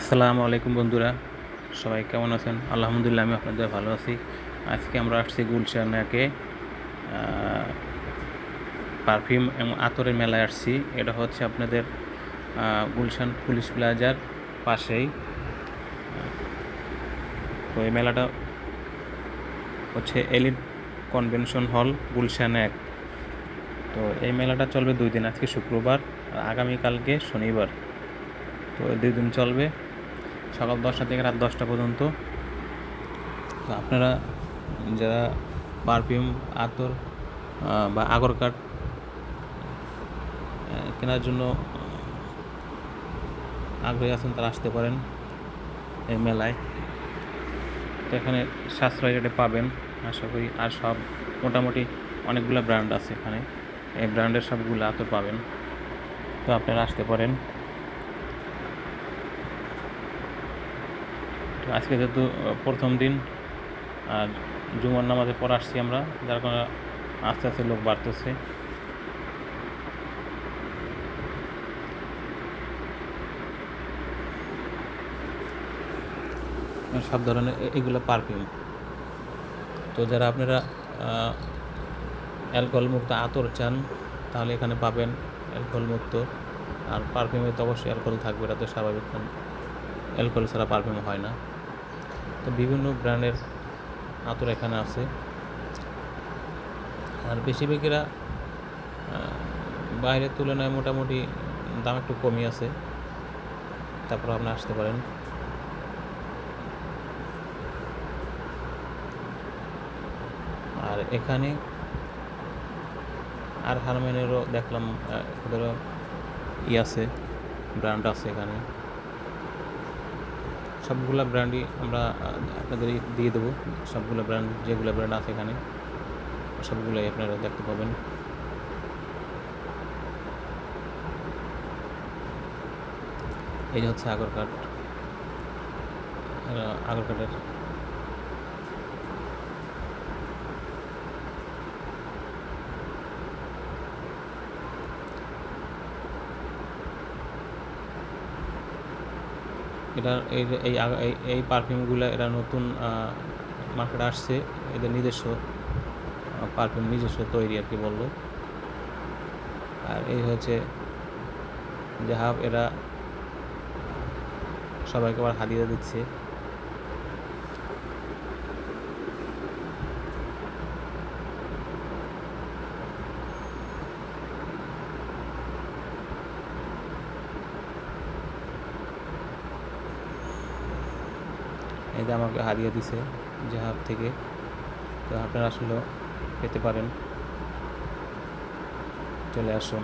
আসসালামু আলাইকুম বন্ধুরা, সবাই কেমন আছেন? আলহামদুলিল্লাহ, আমি আপনাদের ভালো আছি। আজকে আমরা আসছি গুলশানাকে পারফিউম এবং আতরের মেলায় আসছি। এটা হচ্ছে আপনাদের গুলশান পুলিশ প্লাজার পাশেই। তো এই মেলাটা হচ্ছে এলিট কনভেনশন হল গুলশান এক। তো এই মেলাটা চলবে দুই দিন, আজকে শুক্রবার, আর আগামীকালকে শনিবার। তো দুই দিন চলবে। সকাল দশটা থেকে রাত দশটা পর্যন্ত। তো আপনারা যারা পারফিউম, আতর বা আগর কাঠ কেনার জন্য আগ্রহী আছেন তারা আসতে পারেন এই মেলায়। তো এখানে সাশ্রয় রেটে পাবেন, আশা করি। আর সব মোটামুটি অনেকগুলো ব্র্যান্ড আছে এখানে। এই ব্র্যান্ডের সবগুলো আতর পাবেন। তো আপনারা আসতে পারেন। আজকে যেহেতু প্রথম দিন, আর জুমার নামাজে পর আসছি আমরা, যার কারণে আস্তে আস্তে লোক বাড়তেছে। সব ধরনের এগুলো পারফিউম। তো যারা আপনারা অ্যালকোহল মুক্ত আতর চান, তাহলে এখানে পাবেন অ্যালকোহল মুক্ত আর পারফিউমে তো অবশ্যই অ্যালকোহল থাকবে, এটা তো স্বাভাবিক অ্যালকোহল ছাড়া পারফিউম হয় না। তো বিভিন্ন ব্র্যান্ডের আতর এখানে আছে। আর বেশিরভাগেরা বাইরের তুলনায় মোটামুটি দাম একটু কমই আছে। তারপর আপনি আসতে পারেন। আর এখানে আর হারম্যানেরও দেখলাম ওদেরও ই আছে, ব্র্যান্ড আছে এখানে। সবগুলা ব্র্যান্ডই আমরা আপনাদের দিয়ে দেবো। সবগুলো ব্র্যান্ড যেগুলো ব্র্যান্ড আছে এখানে, সবগুলোই আপনারা দেখতে পাবেন। এই হচ্ছে আগর কাঠ আগর কাঠের এটা এই এই পারফিউমগুলো এরা নতুন মার্কেটে আসছে। এদের নিজস্ব পারফিউম নিজস্ব তৈরি আর কি বলল আর এই হচ্ছে হাফ এরা সবাইকে আবার হারিয়ে দিচ্ছে। যে আমাকে হারিয়ে দিছে জাহাব থেকে। তো আপনারা আসলে পেতে পারেন। চলে আসুন।